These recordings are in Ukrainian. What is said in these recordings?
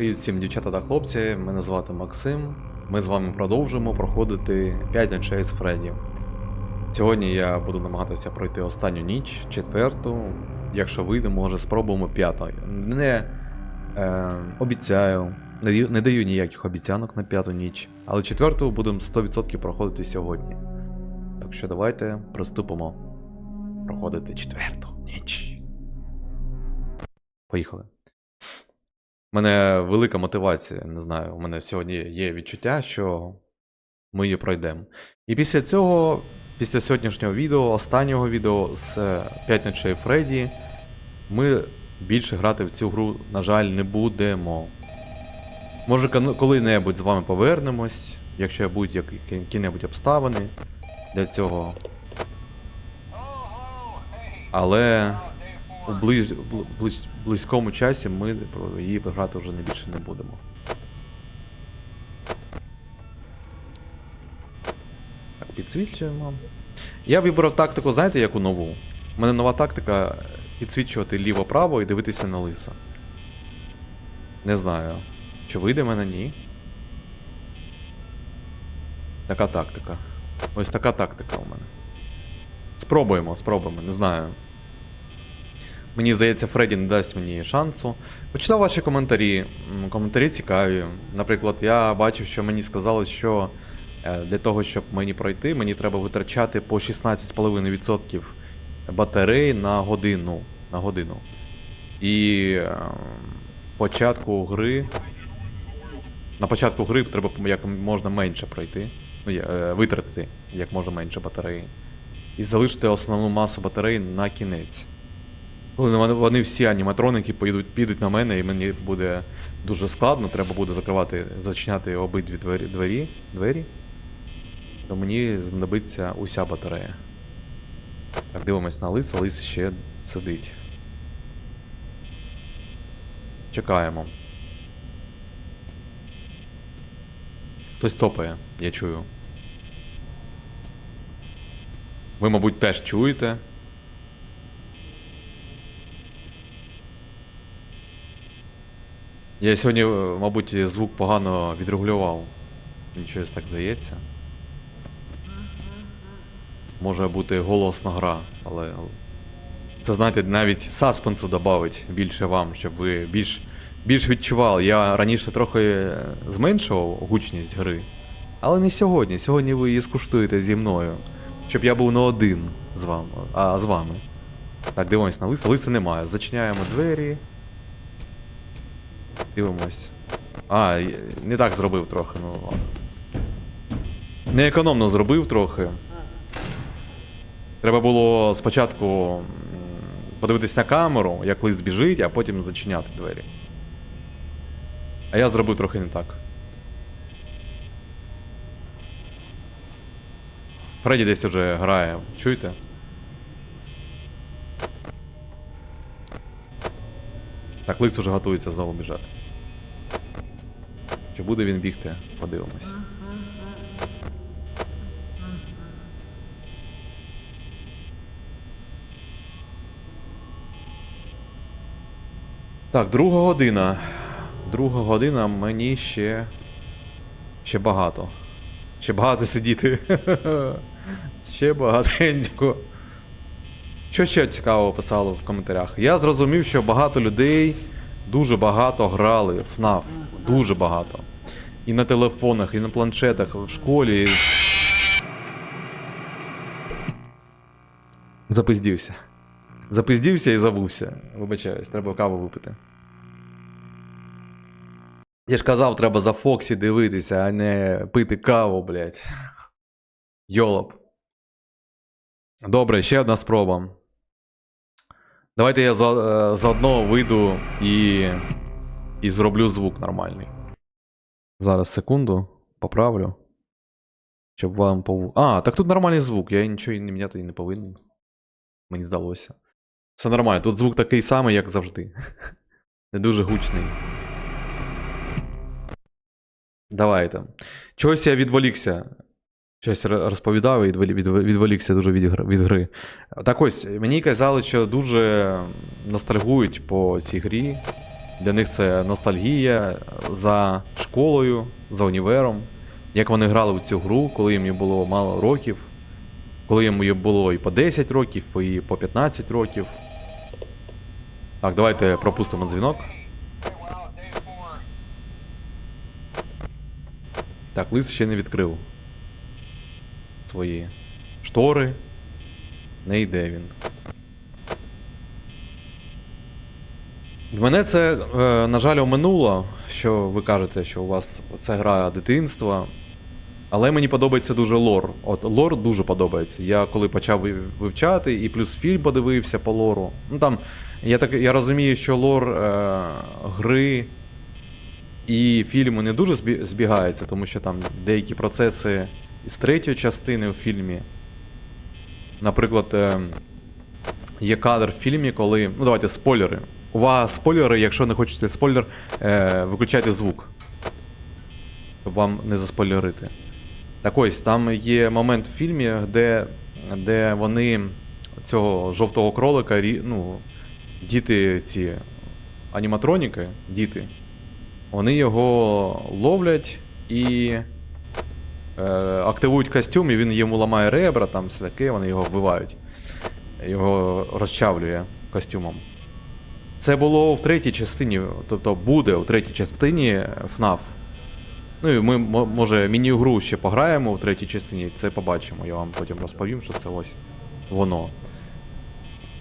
Привіт всім дівчата та хлопці, мене звати Максим. Ми з вами продовжимо проходити 5 ночей з Фредді. Сьогодні я буду намагатися пройти останню ніч, четверту. Якщо вийде, може спробуємо п'яту. Не е, обіцяю, не не даю ніяких обіцянок на п'яту ніч, але четверту будемо 100% проходити сьогодні. Так що давайте приступимо проходити четверту ніч. Поїхали. У мене велика мотивація, не знаю. У мене сьогодні є відчуття, що ми її пройдемо. І після цього, після сьогоднішнього відео, останнього відео з 5 ночей Фредді, ми більше грати в цю гру, на жаль, не будемо. Може, коли-небудь з вами повернемось, якщо будуть які- які-небудь обставини для цього. Але у ближ... бл- ближ... близькому часі ми про її грати вже не більше не будемо. Так, підсвічуємо. Я вибрав тактику, знаєте, яку нову? У мене нова тактика підсвічувати ліво-право і дивитися на лиса. Не знаю. Чи вийде мене ні. Така тактика. Ось така тактика у мене. Спробуємо, спробуємо, не знаю. Мені здається, Фредді не дасть мені шансу. Почитав ваші коментарі. Коментарі цікаві. Наприклад, я бачив, що мені сказали, що е, для того, щоб мені пройти, мені треба витрачати по 16,5% батарей на годину. На годину. І е, в початку гри. На початку гри треба як можна менше пройти. Ну, е, витратити як можна менше батареї. І залишити основну масу батарей на кінець. Коли вони, всі аніматроники підуть, підуть на мене, і мені буде дуже складно, треба буде закривати, зачиняти обидві двері, двері, двері. То мені знадобиться уся батарея. Так, дивимось на лиса, лис ще сидить. Чекаємо. Хтось топає, я чую. Ви, мабуть, теж чуєте. Я сьогодні, е, мабуть, звук погано відрегулював. Мені щось так здається. Може бути голосна гра, але. Це, знаєте, навіть саспенсу додавить більше вам, щоб ви більш, більш відчували. Я раніше трохи е, зменшував гучність гри. Але не сьогодні. Сьогодні ви її скуштуєте зі мною. Щоб я був не один з вами, а з вами. Так, дивимось на лиса. Лиса немає. Зачиняємо двері. Дивимось. А, не так зробив трохи, ну ладно. Неекономно зробив трохи. Треба було спочатку подивитись на камеру, як лист біжить, а потім зачиняти двері. А я зробив трохи не так. Фредді десь уже грає, чуєте? Так, лист уже готується знову біжати. Чи буде він бігти? Подивимось. Так, друга година. Друга година мені ще. Ще багато. Ще багато сидіти. ще багатенько. Що ще цікавого писало в коментарях? Я зрозумів, що багато людей дуже багато грали в FNAF. Дуже багато. І на телефонах, і на планшетах, в школі. Запиздівся. Запиздівся і забувся. Вибачаюсь, треба каву випити. Я ж казав, треба за Фоксі дивитися, а не пити каву, блядь. Йолоп. Добре, ще одна спроба. Давайте я е, заодно вийду і. і зроблю звук нормальний. Зараз секунду, поправлю. Щоб вам пов... А, так тут нормальний звук, я нічого не міняти і не повинен. Мені здалося. Все нормально, тут звук такий самий, як завжди. Не дуже гучний. Давайте. Чогось я відволікся. Щось ро- розповідав і відволікся дуже від гри. Так ось, мені казали, що дуже ностальгують по цій грі. Для них це ностальгія за школою, за універом. Як вони грали в цю гру, коли їм було мало років, коли їм було і по 10 років, і по 15 років. Так, давайте пропустимо дзвінок. Так, лис ще не відкрив свої штори. Не йде він. Мене це, е, на жаль, оминуло, що ви кажете, що у вас це гра дитинства. Але мені подобається дуже лор. От лор дуже подобається. Я коли почав вивчати, і плюс фільм подивився по лору. Ну там, я так я розумію, що лор е, гри і фільму не дуже збі- збігається, тому що там деякі процеси із третьої частини у фільмі. Наприклад, е, є кадр в фільмі, коли. Ну, давайте спойлери. Увага, спойлери, якщо не хочете спойлер, е, виключайте звук. Щоб вам не заспойлерити. Так ось, там є момент в фільмі, де, де вони цього жовтого кролика, ну, діти ці аніматроніки, діти, вони його ловлять і е, активують костюм, і він йому ламає ребра, там все таке, вони його вбивають. Його розчавлює костюмом. Це було в третій частині, тобто буде в третій частині FNAF. Ну і ми, може, міні-гру ще пограємо в третій частині, це побачимо. Я вам потім розповім, що це ось воно.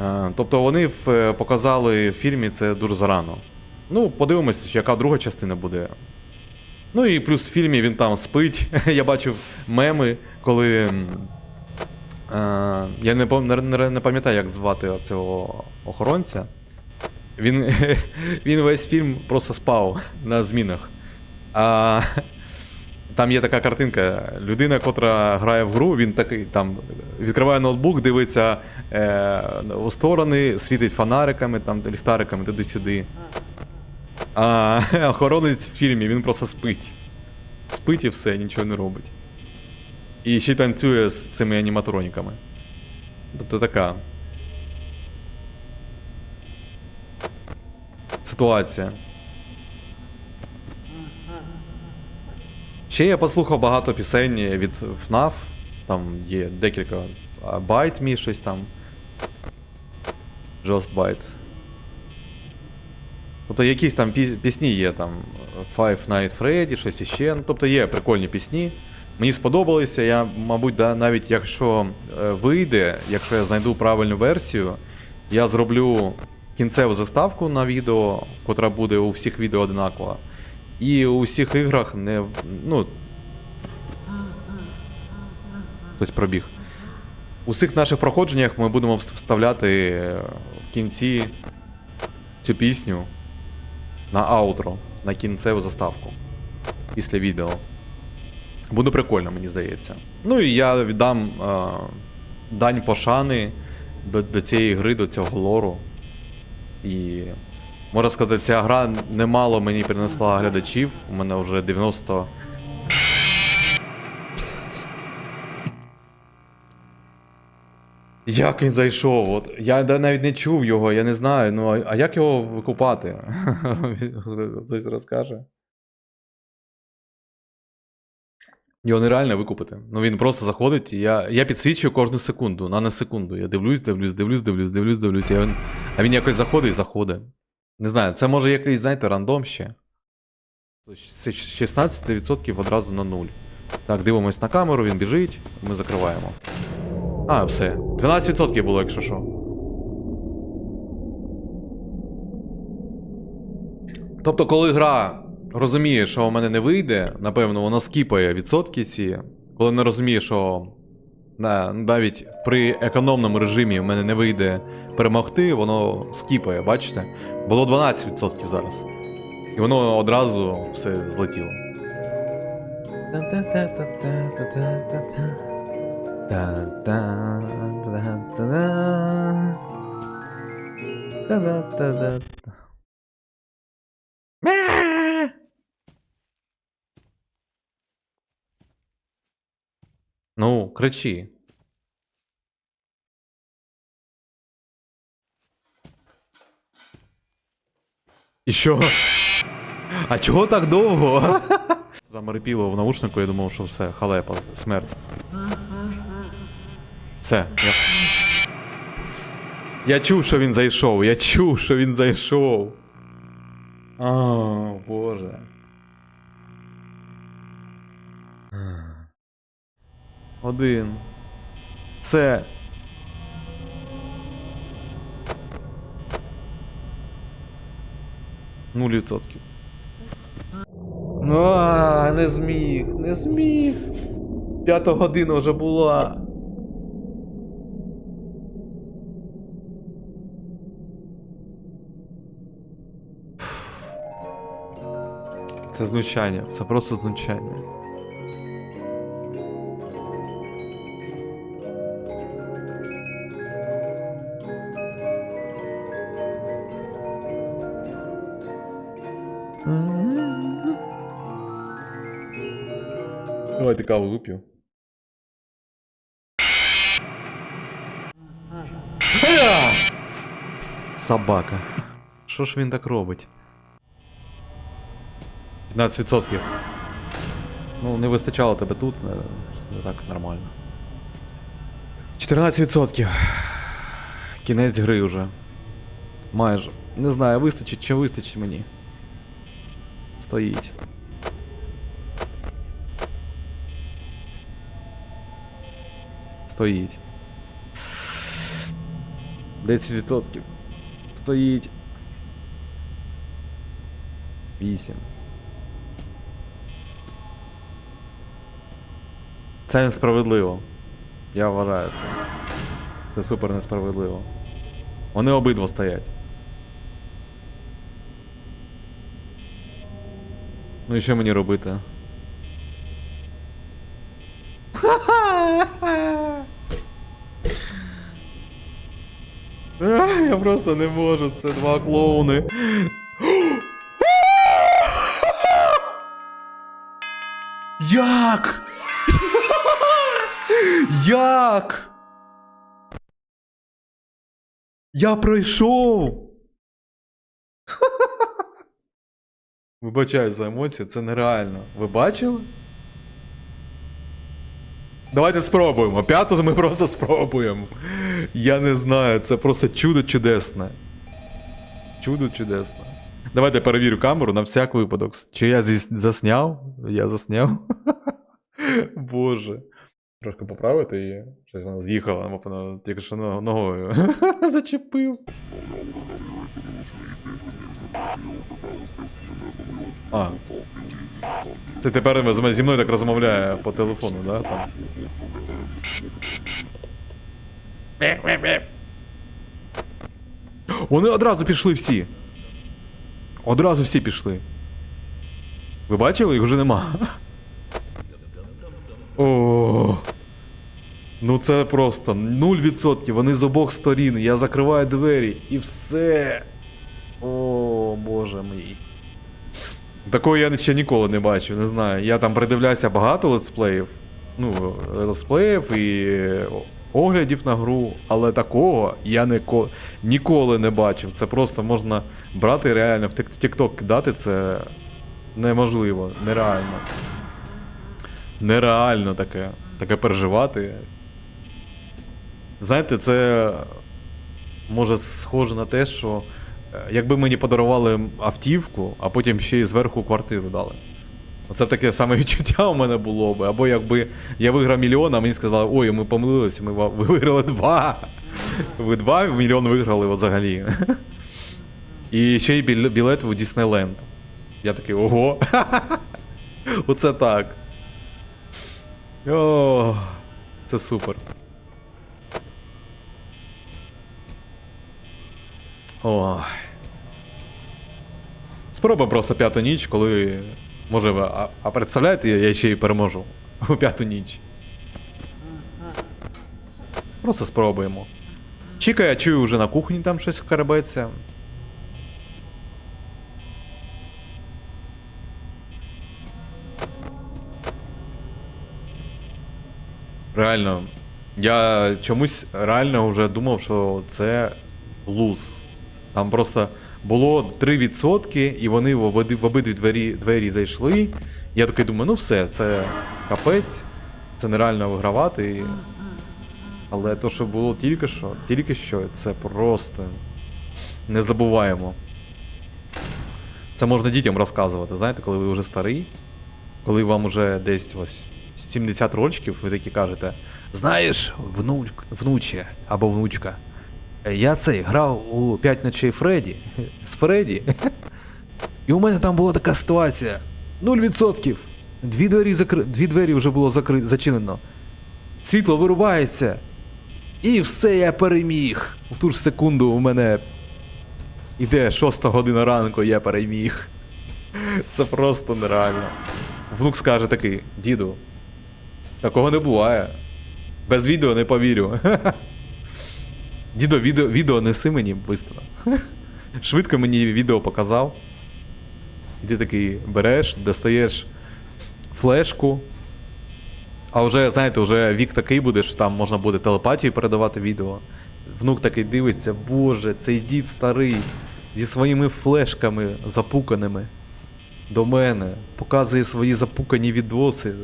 Е, тобто вони е, показали в фільмі це дуже зарано. Ну, подивимось, яка друга частина буде. Ну і плюс в фільмі він там спить. Я бачив меми, коли. Е, я не пам'ятаю, як звати цього охоронця. Він, він весь фільм просто спав на змінах. А, там є така картинка. Людина, котра грає в гру, він такий там відкриває ноутбук, дивиться е, у сторони, світить фонариками, там, ліхтариками туди-сюди. А охоронець в фільмі, він просто спить. Спить і все, нічого не робить. І ще й танцює з цими аніматроніками. Тобто така. Ситуація. Ще я послухав багато пісень від FNAF. Там є декілька. Bite Me щось там. Just Bite. Тобто якісь там пісні є там Five Night Freddy, щось іще. Ну, тобто є прикольні пісні. Мені сподобалося. Я, мабуть, да, навіть якщо е, вийде, якщо я знайду правильну версію, я зроблю кінцеву заставку на відео, котра буде у всіх відео одинакова. І у всіх іграх не. Ну. Хтось пробіг. У всіх наших проходженнях ми будемо вставляти е, в кінці цю пісню на аутро, на кінцеву заставку. Після відео. Буде прикольно, мені здається. Ну і я віддам е, дань пошани до, до цієї гри, до цього лору. І можна сказати, ця гра немало мені принесла глядачів. У мене вже 90. Як він зайшов? От, я навіть не чув його, я не знаю. Ну, а, як його викупати? Хтось розкаже. Його нереально викупити. Ну він просто заходить, і я, я підсвічую кожну секунду, на не секунду. Я дивлюсь, дивлюсь, дивлюсь, дивлюсь, дивлюсь, дивлюсь. Я, а він якось заходить і заходить. Не знаю, це може якийсь, знаєте, рандом ще. Тобто 16% одразу на 0. Так, дивимось на камеру, він біжить, ми закриваємо. А, все. 12% було, якщо що. Тобто, коли гра розуміє, що у мене не вийде, напевно, вона скіпає відсотки ці. Коли не розуміє, що навіть при економному режимі в мене не вийде перемогти, воно скіпає, бачите? Було 12% зараз. І воно одразу все злетіло. Ну, кричи. І що? А чого так довго? Там репіло в наушнику, я думав, що все, халепа, смерть. Все, я. Я чув, що він зайшов, я чув, що він зайшов. А, боже. Один. Все. Нуль відсотків. А, не зміг, не зміг. П'ята година вже була. Це знущання, це просто знущання. Давайте каву вип'ю. Собака. Що ж він так робить? 15%. Ну, не вистачало тебе тут, не, не так нормально. 14%. Кінець гри вже. Майже. Не знаю, вистачить чи вистачить мені. Стоїть. Стоїть. 10%. Стоїть. 8. Це несправедливо. Я вважаю це. Це супер несправедливо. Вони обидва стоять. Ну і що мені робити? Ах, Я просто не можу, це два клоуни. Як? Як? Я пройшов. Вибачаю за емоції, це нереально. Ви бачили? Давайте спробуємо. П'яту ми просто спробуємо. Я не знаю, це просто чудо чудесне. Чудо чудесне. Давайте перевірю камеру на всяк випадок. Чи я засняв? Я засняв. Боже. Трошки поправити її. Щось вона з'їхала, напевно, тільки що ногою зачепив. А. Це тепер зі мною так розмовляє по телефону, да? Там. Вони одразу пішли всі. Одразу всі пішли. Ви бачили? Їх вже нема. О. Ну це просто 0%. Вони з обох сторін. Я закриваю двері і все. Боже мій. Такого я ще ніколи не бачив, не знаю. Я там придивляюся багато летсплеїв. Ну, летсплеїв і оглядів на гру, але такого я ніко- ніколи не бачив. Це просто можна брати реально в тік- TikTok кидати, це неможливо, нереально. Нереально таке. Таке переживати. Знаєте, це може схоже на те, що якби мені подарували автівку, а потім ще й зверху квартиру дали. Оце таке саме відчуття у мене було би. Або якби я виграв мільйон, а мені сказали, ой, ми помилилися, ми ви виграли два. Ви два мільйон виграли взагалі. І ще й білет в Діснейленд. Я такий, ого. Оце так. О, це супер. Ой. Спробуємо просто п'яту ніч, коли. Може, ви. А, а представляєте, я, ще й переможу у п'яту ніч. Просто спробуємо. Чіка, я чую вже на кухні там щось карабеться. Реально. Я чомусь реально вже думав, що це луз. Там просто було 3%, і вони в обидві, двері, двері зайшли. Я такий думаю, ну все, це капець, це нереально вигравати. Але то, що було тільки що, тільки що, це просто не забуваємо. Це можна дітям розказувати, знаєте, коли ви вже старий, коли вам вже десь ось 70 років, ви такі кажете: Знаєш, внук, внуче або внучка, я цей грав у 5 ночей Фредді з Фредді. І у мене там була така ситуація. 0%. Дві двері, закри... Дві двері вже було закри... зачинено. Світло вирубається. І все я переміг. В ту ж секунду у мене іде 6 година ранку, я переміг. Це просто нереально. Внук скаже такий: діду, такого не буває. Без відео не повірю. Дідо, відео, відео неси мені швидко. Швидко мені відео показав. І ти такий береш, достаєш флешку. А вже, знаєте, вже вік такий буде, що там можна буде телепатію передавати відео. Внук такий дивиться, боже, цей дід старий зі своїми флешками запуканими до мене, показує свої запукані відоси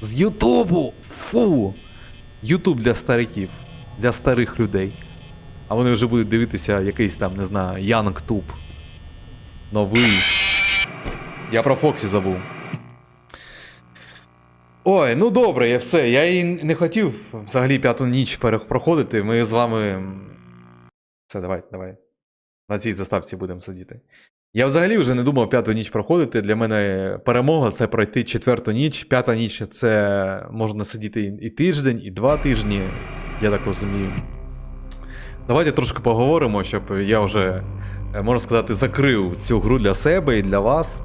з Ютубу! Фу! Ютуб для стариків, для старих людей. А вони вже будуть дивитися якийсь там, не знаю, Янгтуб. Новий. Я про Фоксі забув. Ой, ну добре, я все. Я і не хотів взагалі п'яту ніч проходити. Ми з вами. Все, давай, давай. На цій заставці будемо сидіти. Я взагалі вже не думав п'яту ніч проходити. Для мене перемога це пройти четверту ніч. П'ята ніч це можна сидіти і тиждень, і два тижні, я так розумію. Давайте трошки поговоримо, щоб я вже, е, можна сказати, закрив цю гру для себе і для вас.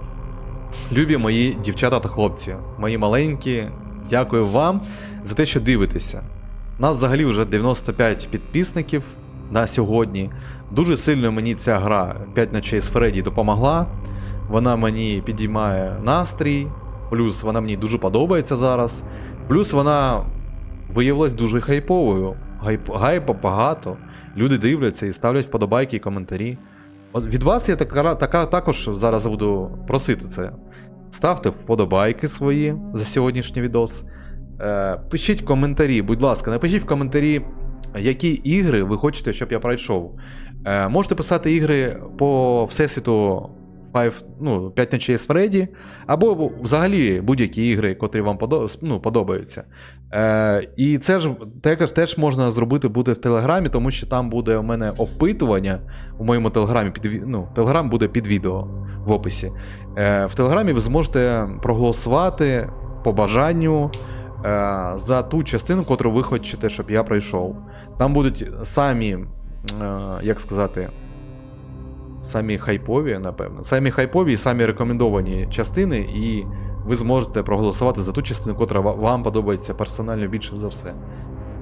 Любі мої дівчата та хлопці, мої маленькі, дякую вам за те, що дивитеся. Нас взагалі вже 95 підписників на сьогодні. Дуже сильно мені ця гра 5 ночей з Фредді допомогла. Вона мені підіймає настрій, плюс вона мені дуже подобається зараз. Плюс вона виявилась дуже хайповою. Гайп, гайпа багато. Люди дивляться і ставлять вподобайки і коментарі. От від вас я така, така також зараз буду просити це. Ставте вподобайки свої за сьогоднішній відос. Е, пишіть коментарі, будь ласка, напишіть в коментарі, які ігри ви хочете, щоб я пройшов. Е, можете писати ігри по Всесвіту 5, ну, 5 ночей з Фредді, або взагалі будь-які ігри, котрі вам ну, подобаються. Е, і це ж також теж можна зробити буде в Телеграмі, тому що там буде у мене опитування у моєму телеграмі. Під, ну, телеграм буде під відео в описі. Е, в Телеграмі ви зможете проголосувати по бажанню е, за ту частину, котру ви хочете, щоб я пройшов. Там будуть самі, е, як сказати, самі хайпові, напевно, самі хайпові і самі рекомендовані частини, і ви зможете проголосувати за ту частину, котра вам подобається персонально більше за все.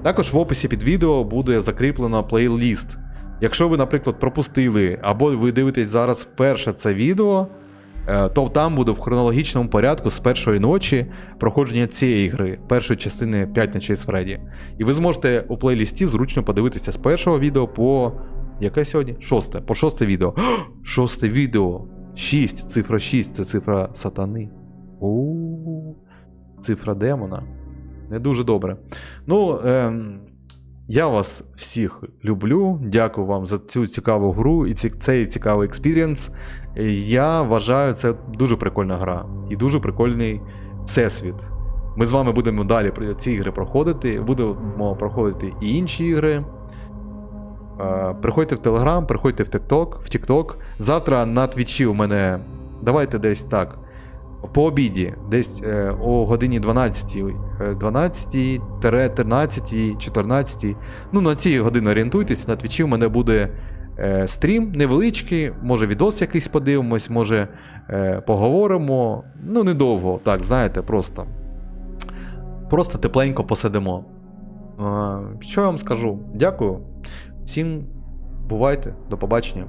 Також в описі під відео буде закріплено плейліст. Якщо ви, наприклад, пропустили, або ви дивитесь зараз вперше це відео, е, то там буде в хронологічному порядку з першої ночі проходження цієї гри, першої частини 5 ночей з Фредді. І ви зможете у плейлісті зручно подивитися з першого відео по. Яке сьогодні? Шосте. По шосте відео. Шосте відео. 6. Цифра 6 це цифра сатани. у Цифра демона. Не дуже добре. Ну, ем, я вас всіх люблю. Дякую вам за цю цікаву гру і ці, цей цікавий експірієнс. Я вважаю, це дуже прикольна гра і дуже прикольний всесвіт. Ми з вами будемо далі ці ігри проходити, будемо проходити і інші ігри. Е, Приходьте в Телеграм, приходьте в TikTok, в TikTok. Завтра на Твічі у мене. Давайте десь так. По обіді, десь е, о годині 12, е, 12, 13, 14. Ну, на ці години орієнтуйтесь, на Твічі у мене буде е, стрім невеличкий, може відос якийсь подивимось, може е, поговоримо. Ну, недовго, так, знаєте, просто. Просто тепленько посидимо. Е, що я вам скажу? Дякую. Всім бувайте, до побачення.